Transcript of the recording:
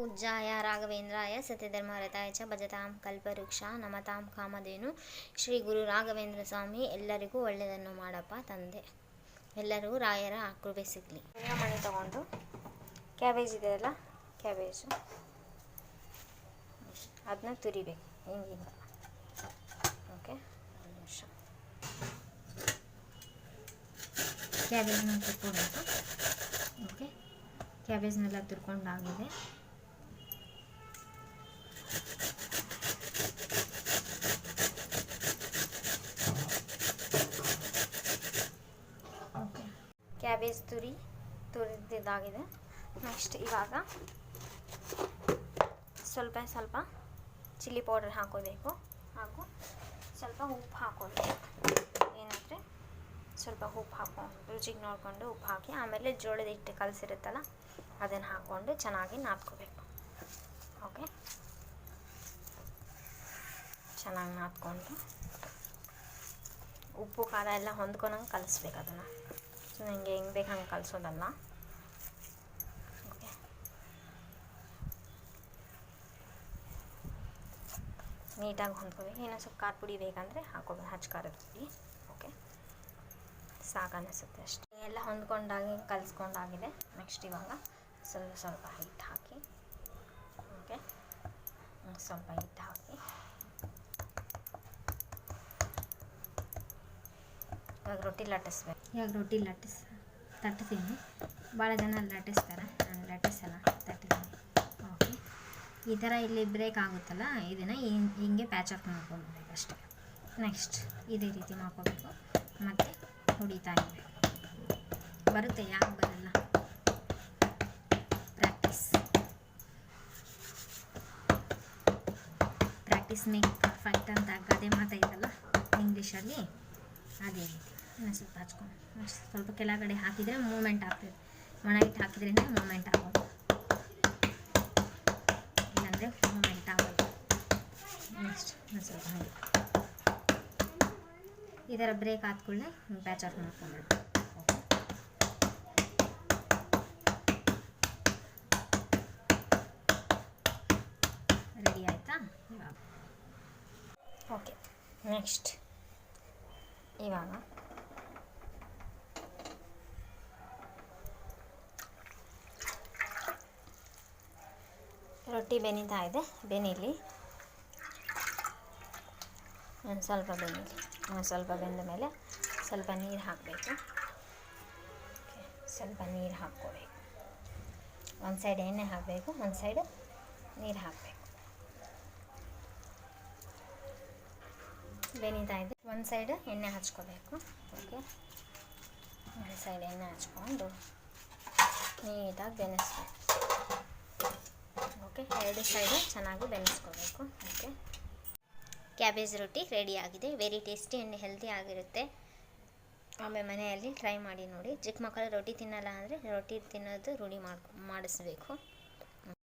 ಪೂಜ್ಯಾಯ ರಾಘವೇಂದ್ರಾಯ ಸತ್ಯಧರ್ಮರತಾಯ ಚ ಭಜತಾಂ ಕಲ್ಪವೃಕ್ಷ ನಮತಾಂ ಕಾಮಧೇನು. ಶ್ರೀ ಗುರು ರಾಘವೇಂದ್ರ ಸ್ವಾಮಿ, ಎಲ್ಲರಿಗೂ ಒಳ್ಳೆಯದನ್ನು ಮಾಡಪ್ಪ ತಂದೆ. ಎಲ್ಲರಿಗೂ ರಾಯರ ಕೃಪೆ ಸಿಗಲಿ. ಮಣಿ ತಗೊಂಡು, ಕ್ಯಾಬೇಜ್ ಇದೆಯಲ್ಲ ಕ್ಯಾಬೇಜು. ಅದನ್ನ ತುರಿಬೇಕು ಹಿಂಗಿಂದ ಓಕೆ ಕ್ಯಾಬೇಜ್ನ ತುರ್ಕೊಬೇಕು. ಓಕೆ, ಕ್ಯಾಬೇಜ್ನೆಲ್ಲ ತುರ್ಕೊಂಡಾಗಿದೆ ಕ್ಯಾಬೇಜ್ ತುರಿ ತುರಿದಿದ್ದಾಗಿದೆ ನೆಕ್ಸ್ಟ್ ಇವಾಗ ಸ್ವಲ್ಪ ಸ್ವಲ್ಪ ಚಿಲ್ಲಿ ಪೌಡರ್ ಹಾಕೋಬೇಕು. ಹಾಗೂ ಸ್ವಲ್ಪ ಉಪ್ಪು ಹಾಕೋಬೇಕು. ಏನಂದರೆ ಸ್ವಲ್ಪ ಉಪ್ಪು ಹಾಕ್ಕೊಂಡು ರುಚಿಗೆ ನೋಡಿಕೊಂಡು ಉಪ್ಪು ಹಾಕಿ, ಆಮೇಲೆ ಜೋಳದ ಹಿಟ್ಟು ಕಲಸಿರುತ್ತಲ್ಲ, ಅದನ್ನು ಹಾಕ್ಕೊಂಡು ಚೆನ್ನಾಗಿ ನಾದ್ಕೋಬೇಕು. ಓಕೆ ಚೆನ್ನಾಗಿ ನಾದ್ಕೊಂಡು ಉಪ್ಪು, ಖಾರ ಎಲ್ಲ ಹೊಂದ್ಕೊಂಡಂಗೆ ಕಲಿಸ್ಬೇಕು ಅದನ್ನು. ಸೊ ನನಗೆ ಹೆಂಗೆ ಬೇಕು ಹಂಗೆ ಕಲಿಸೋದಲ್ಲ ಓಕೆ ನೀಟಾಗಿ ಹೊಂದ್ಕೋಬೇಕು. ಏನೋ ಸ್ವಲ್ಪ ಖಾರ ಪುಡಿ ಬೇಕಂದರೆ ಹಾಕೋಬೇಕು. ಹಚ್ಚ ಖಾರದ ಪುಡಿ. ಓಕೆ ಸಾಕು ಅನ್ನಿಸುತ್ತೆ ಅಷ್ಟೇ. ಎಲ್ಲ ಹೊಂದ್ಕೊಂಡಾಗಿ ಕಲಿಸ್ಕೊಂಡಾಗಿದೆ. ನೆಕ್ಸ್ಟ್ ಇವಾಗ ಸ್ವಲ್ಪ ಸ್ವಲ್ಪ ಹಿಟ್ಟು ಹಾಕಿ. ಓಕೆ ಸ್ವಲ್ಪ ಹಿಟ್ಟು ಹಾಕಿ. ಇವಾಗ ರೊಟ್ಟಿ ಲಟ್ಟಿಸ್ಬೇಕು. ಇವಾಗ ರೊಟ್ಟಿ ಲಟ್ಟಿಸ್, ತಟ್ತೀನಿ. ಭಾಳ ಜನ ಲಟ್ಟಿಸ್ತಾರೆ, ನಾನು ಲಟ್ಟಿಸಲ್ಲ, ತಟ್ಟಿದ್ದೀನಿ. ಓಕೆ ಈ ಥರ ಇಲ್ಲಿ ಬ್ರೇಕ್ ಆಗುತ್ತಲ್ಲ ಇದನ್ನು ಹಿಂಗೆ ಪ್ಯಾಚ್ ಅಪ್ ಮಾಡ್ಕೊಳ್ಬೇಕು ಅಷ್ಟೇ. ನೆಕ್ಸ್ಟ್ ಇದೇ ರೀತಿ ಮಾಡ್ಕೋಬೇಕು. ಮತ್ತು ಹೊಡಿತಾ ಇರಬೇಕು ಬರುತ್ತೆ ಯಾಕೆ ಬರಲ್ಲ. ಪ್ರಾಕ್ಟೀಸ್ ಪ್ರಾಕ್ಟೀಸ್ ಮೇಕ್ ಪರ್ಫೆಕ್ಟ್ ಅಂತ ಗಾದೆ ಮಾತೈತಲ್ಲ ಇಂಗ್ಲೀಷಲ್ಲಿ ಅದೇ ರೀತಿ. ಸ್ವಲ್ಪ ಹಚ್ಕೊಂಡು ಸ್ವಲ್ಪ ಕೆಳಗಡೆ ಹಾಕಿದರೆ ಮೂಮೆಂಟ್ ಆಗ್ತದೆ. ಒಣ ಹಿಟ್ಟು ಹಾಕಿದ್ರೇ ಮೂಮೆಂಟ್ ಆಗೋದು. ಇಲ್ಲಾಂದರೆ ಮೂಮೆಂಟ್ ಆಗೋದು. ನೆಕ್ಸ್ಟ್ ಒಂದು ಸ್ವಲ್ಪ ಹಾಗೆ. ಈ ಥರ ಬ್ರೇಕ್ ಆದ ಕೂಡಲೇ ಪ್ಯಾಚ್ ಆಫ್ ರೆಡಿ ಆಯಿತಾ? ಇವಾಗ. Okay, next. ಇವಾಗ ರೊಟ್ಟಿ ಬೆನಿತಾ ಇದೆ, ಬೆನಿಲಿ. ಒಂದು ಸ್ವಲ್ಪ ಬೆನೀಲಿ, ಒಂದು ಸ್ವಲ್ಪ ಬೆಂದ ಮೇಲೆ ಸ್ವಲ್ಪ ನೀರು ಹಾಕಬೇಕು. ಸ್ವಲ್ಪ ನೀರು ಹಾಕ್ಕೋಬೇಕು. ಒಂದು ಸೈಡ್ ಎಣ್ಣೆ ಹಾಕಬೇಕು, ಒಂದು ಸೈಡ್ ನೀರು ಹಾಕಬೇಕು. ಬೆನಿತಾ ಇದೆ. ಒಂದು ಸೈಡ್ ಎಣ್ಣೆ ಹಚ್ಕೋಬೇಕು. ಓಕೆ, ಒಂದು ಸೈಡ್ ಎಣ್ಣೆ ಹಚ್ಕೊಂಡು ನೀಟಾಗಿ ಬೆನೆಸ್ಬೇಕು. ಓಕೆ ಎರಡು ಸೈಡು ಚೆನ್ನಾಗಿ ಬೆನೆಸ್ಕೋಬೇಕು. ಓಕೆ ಕ್ಯಾಬೇಜ್ ರೊಟ್ಟಿ ರೆಡಿ ಆಗಿದೆ. ವೆರಿ ಟೇಸ್ಟಿ ಆ್ಯಂಡ್ ಹೆಲ್ದಿ ಆಗಿರುತ್ತೆ. ಆಮೇಲೆ ಮನೆಯಲ್ಲಿ ಟ್ರೈ ಮಾಡಿ ನೋಡಿ. ಚಿಕ್ಕ ಮಕ್ಕಳು ರೊಟ್ಟಿ ತಿನ್ನಲ್ಲ ಅಂದರೆ ರೊಟ್ಟಿ ತಿನ್ನೋದು ರೂಢಿ ಮಾಡ್ಕೊ ಮಾಡಿಸ್ಬೇಕು.